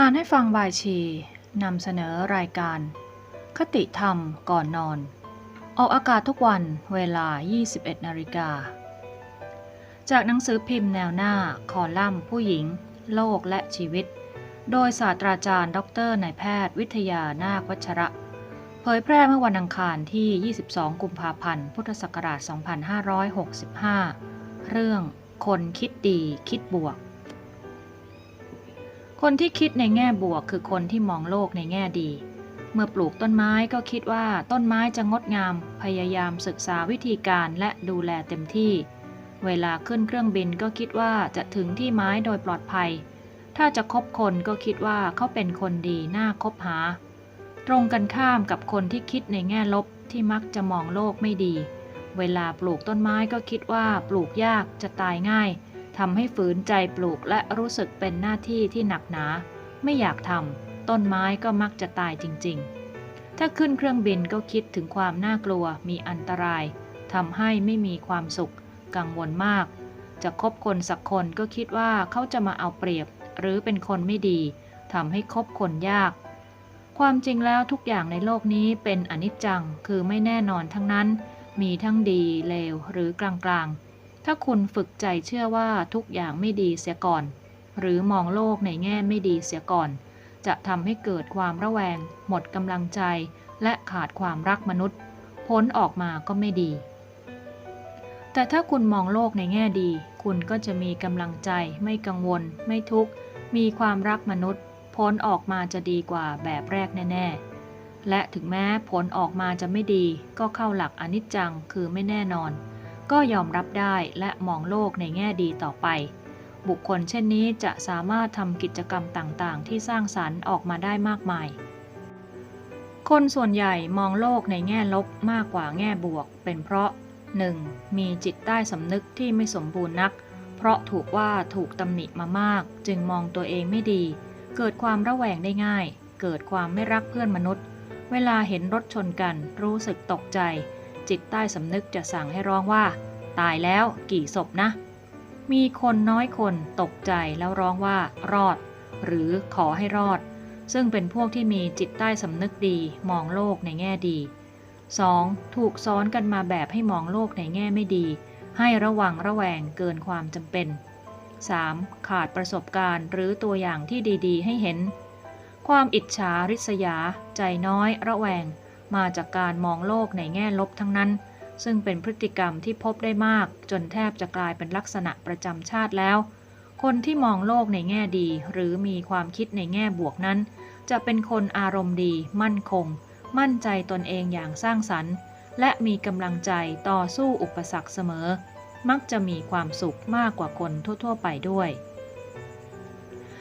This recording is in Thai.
อ่านให้ฟังบายชีนำเสนอรายการ คติธรรมก่อนนอน ออกอากาศทุกวันเวลา 21นาฬิกา จากหนังสือพิมพ์แนวหน้าคอลัมน์ผู้หญิง โลกและชีวิต โดยศาสตราจารย์ ดรนายแพทย์ วิทยานาควัชระ เผยแพร่เมื่อวันอังคารที่ 22 กุมภาพันธ์ พุทธศักราช 2565 เรื่องคนคิดดีคิดบวก คนที่คิดในแง่บวกคือคนที่มองโลกในแง่ดี เมื่อปลูกต้นไม้ก็คิดว่าต้นไม้จะงดงาม พยายามศึกษาวิธีการและดูแลเต็มที่ เวลาขึ้นเครื่องบินก็คิดว่าจะถึงที่ไม้โดยปลอดภัย ถ้าจะคบคนก็คิดว่าเขาเป็นคนดีน่าคบหา ตรงกันข้ามกับคนที่คิดในแง่ลบที่มักจะมองโลกไม่ดี เวลาปลูกต้นไม้ก็คิดว่าปลูกยากจะตายง่าย ทำให้ฝืนใจปลูกและรู้สึกเป็นหน้าที่ที่หนักหนา ไม่อยากทำต้นไม้ก็มักจะตายจริง ๆ ถ้าขึ้นเครื่องบินก็คิดถึงความน่ากลัวมีอันตรายทำให้ไม่มีความสุข กังวลมาก จะคบคนสักคนก็คิดว่าเขาจะมาเอาเปรียบ หรือเป็นคนไม่ดีทำให้คบคนยาก ความจริงแล้วทุกอย่างในโลกนี้เป็นอนิจจังคือไม่แน่นอนทั้งนั้น มีทั้งดีเลวหรือกลางๆ ถ้าคุณฝึกใจเชื่อว่าทุกอย่างไม่ดีเสียก่อน หรือมองโลกในแง่ไม่ดีเสียก่อน จะทำให้เกิดความระแวง หมดกำลังใจ และขาดความรักมนุษย์ ผลออกมาก็ไม่ดี แต่ถ้าคุณมองโลกในแง่ดี คุณก็จะมีกำลังใจ ไม่กังวล ไม่ทุกข์ มีความรักมนุษย์ ผลออกมาจะดีกว่าแบบแรกแน่ ๆ และถึงแม้ผลออกมาจะไม่ดี ก็เข้าหลักอนิจจังคือไม่แน่นอน ก็ยอมรับได้และมองโลกในแง่ดีต่อไป บุคคลเช่นนี้จะสามารถทำกิจกรรมต่างๆ ที่สร้างสรรค์ออกมาได้มากมาย คนส่วนใหญ่มองโลกในแง่ลบมากกว่าแง่บวก เป็นเพราะ 1. มีจิตใต้สำนึกที่ไม่สมบูรณ์นัก เพราะถูกว่าถูกตำหนิมามาก จึงมองตัวเองไม่ดี เกิดความระแวงได้ง่าย เกิดความไม่รักเพื่อนมนุษย์ เวลาเห็นรถชนกัน รู้สึกตกใจ จิตใต้สำนึกจะสั่งให้ร้องว่า ตายแล้วกี่ศพนะ มีคนน้อยคนตกใจแล้วร้องว่า รอด หรือขอให้รอด ซึ่งเป็นพวกที่มีจิตใต้สำนึกดีมองโลกในแง่ดี 2. ถูกซ้อนกันมาแบบให้มองโลกในแง่ไม่ดี ให้ระวังระแวงเกินความจำเป็น 3. ขาดประสบการณ์หรือตัวอย่างที่ดี ๆ ให้เห็น ความอิจฉาริษยา ใจน้อย ระแวง มาจากการมองโลกในแง่ลบทั้งนั้น ซึ่งเป็นพฤติกรรมที่พบได้มาก จนแทบจะกลายเป็นลักษณะประจำชาติแล้ว คนที่มองโลกในแง่ดี หรือมีความคิดในแง่บวกนั้น จะเป็นคนอารมณ์ดี มั่นคง มั่นใจตนเองอย่างสร้างสรรค์ และมีกำลังใจต่อสู้อุปสรรคเสมอ มักจะมีความสุขมากกว่าคนทั่ว ๆ ไปด้วย